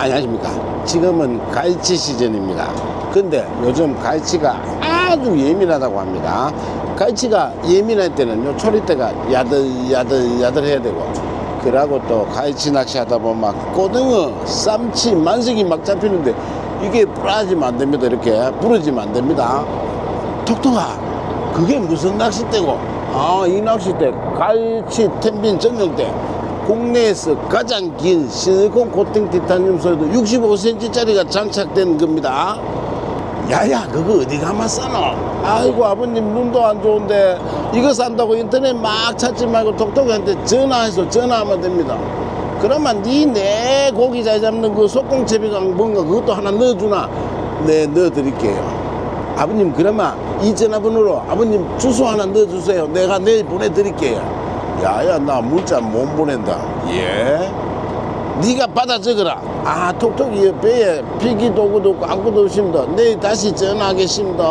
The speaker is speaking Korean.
안녕하십니까. 지금은 갈치 시즌입니다. 근데 요즘 갈치가 아주 예민하다고 합니다. 갈치가 예민할 때는 요 초리대가 야들야들 야들해야 되고 그러고 또 갈치 낚시하다 보면 막 고등어, 쌈치, 만석이 막 잡히는데 이게 부러지면 안 됩니다. 이렇게 부러지면 안 됩니다. 톡톡아 그게 무슨 낚싯대고 아 이 낚싯대 갈치 텐빈 전용대 국내에서 가장 긴 실리콘 코팅 티타늄 솔도 65cm짜리가 장착된 겁니다. 야야 그거 어디 가만 싸노? 아이고 아버님 눈도 안 좋은데 이거 산다고 인터넷 막 찾지 말고 톡톡한테 전화해서 전화하면 됩니다. 그러면 니내 고기 잘 잡는 그 속공채비가 뭔가 그것도 하나 넣어주나? 네 넣어드릴게요. 아버님 그러면 이 전화번호로 아버님 주소 하나 넣어주세요. 내가 내일 보내드릴게요 야야 나 문자 못 보낸다. 예? 네가 받아 적어라. 아 톡톡이 배에 필기 도구도 없고 아무것도 없습니다. 내일 다시 전화하겠습니다